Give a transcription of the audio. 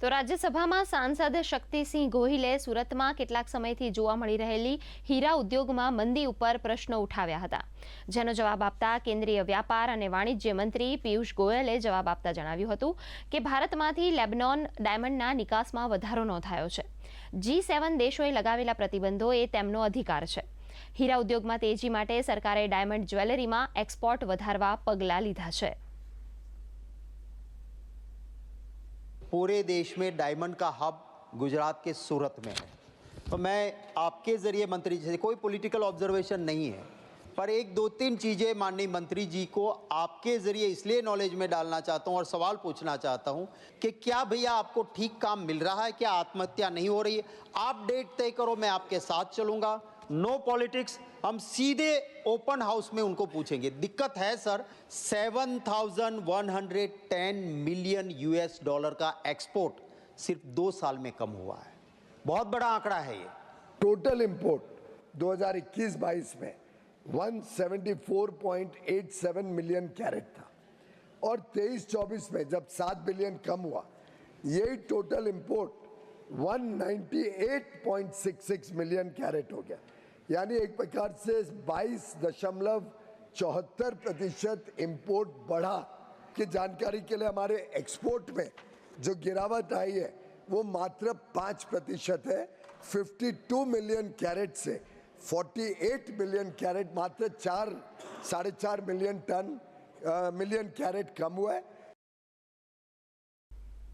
તો રાજ્યસભામાં સાંસદ શક્તિસિંહ ગોહિલે સુરતમાં કેટલાક સમયથી જોવા મળી રહેલી હીરા ઉદ્યોગમાં મંદી ઉપર પ્રશ્નો ઉઠાવ્યા હતા. જેનો જવાબ આપતા કેન્દ્રીય વ્યાપાર અને વાણિજ્ય મંત્રી પિયુષ ગોયલે જવાબ આપતા જણાવ્યું હતું કે ભારતમાંથી લેબનોન ડાયમંડના નિકાસમાં વધારો નોંધાયો છે. જી સેવન દેશોએ લગાવેલા પ્રતિબંધો એ તેમનો અધિકાર છે. હીરા ઉદ્યોગમાં તેજી માટે સરકારે ડાયમંડ જ્વેલરીમાં એક્સપોર્ટ વધારવા પગલાં લીધા છે. पूरे देश में डायमंड का हब गुजरात के सूरत में है। तो मैं आपके ज़रिए मंत्री जी से, कोई पॉलिटिकल ऑब्जर्वेशन नहीं है, पर एक दो तीन चीज़ें माननीय मंत्री जी को आपके ज़रिए इसलिए नॉलेज में डालना चाहता हूँ और सवाल पूछना चाहता हूँ कि क्या भैया आपको ठीक काम मिल रहा है, क्या आत्महत्या नहीं हो रही है? आप डेट तय करो, मैं आपके साथ चलूँगा। नो पॉलिटिक्स हम सीधे ओपन हाउस में उनको पूछेंगे। दिक्कत है सर 7,110 मिलियन यूएस डॉलर का एक्सपोर्ट सिर्फ़ दो साल में कम हुआ है। बहुत बड़ा आंकड़ा है ये। टोटल इंपोर्ट 2021-22 में 174.87 मिलियन कैरेट था। और 23-24 में जब 7 बिलियन कम हुआ यही टोटल इंपोर्ट 198.66 मिलियन कैरेट हो गया। यानी एक प्रकार से 22 दशमलव चौहत्तर प्रतिशत इम्पोर्ट बढ़ा। की जानकारी के लिए हमारे एक्सपोर्ट में जो गिरावट आई है, वो मात्र पाँच प्रतिशत है। 52 मिलियन कैरेट से 48 मिलियन कैरेट मात्र चार, साढ़े चार मिलियन टन मिलियन कैरेट कम हुआ है।